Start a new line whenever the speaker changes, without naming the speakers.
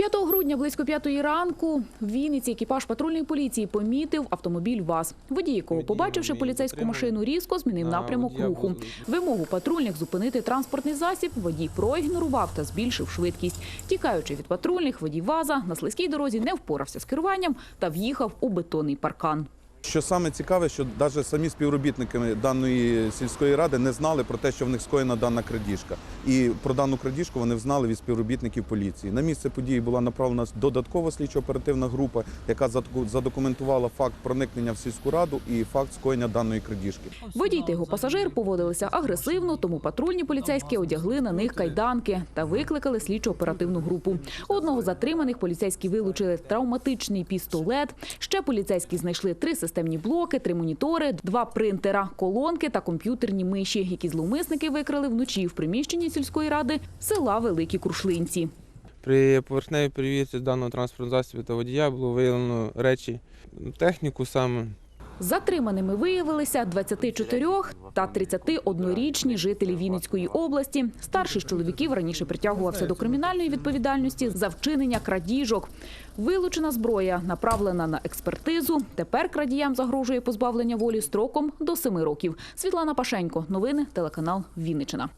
5 грудня близько п'ятої ранку в Вінниці екіпаж патрульної поліції помітив автомобіль ВАЗ. Водій, якого, побачивши поліцейську машину, різко змінив напрямок руху. Вимогу патрульних зупинити транспортний засіб водій проігнорував та збільшив швидкість. Тікаючи від патрульних, водій ВАЗа на слизькій дорозі не впорався з керуванням та в'їхав у бетонний паркан.
Що саме цікаве, що навіть самі співробітники даної сільської ради не знали про те, що в них скоєна дана крадіжка. І про дану крадіжку вони знали від співробітників поліції. На місце події була направлена додаткова слідчо-оперативна група, яка задокументувала факт проникнення в сільську раду і факт скоєння даної крадіжки.
Водій та його пасажир поводилися агресивно, тому патрульні поліцейські одягли на них кайданки та викликали слідчо-оперативну групу. Одного затриманих поліцейські вилучили травматичний пістолет. Ще поліцейські знайшли три системні блоки, три монітори, два принтера, колонки та комп'ютерні миші, які зловмисники викрали вночі в приміщенні сільської ради села Великі Крушлинці.
При поверхневій перевірці даного транспортного засобу та водія було виявлено речі, техніку саме.
Затриманими виявилися 24 та 31-річні жителі Вінницької області. Старший з чоловіків раніше притягувався до кримінальної відповідальності за вчинення крадіжок. Вилучена зброя направлена на експертизу. Тепер крадіям загрожує позбавлення волі строком до 7 років. Світлана Пашенько. Новини телеканал Вінниччина.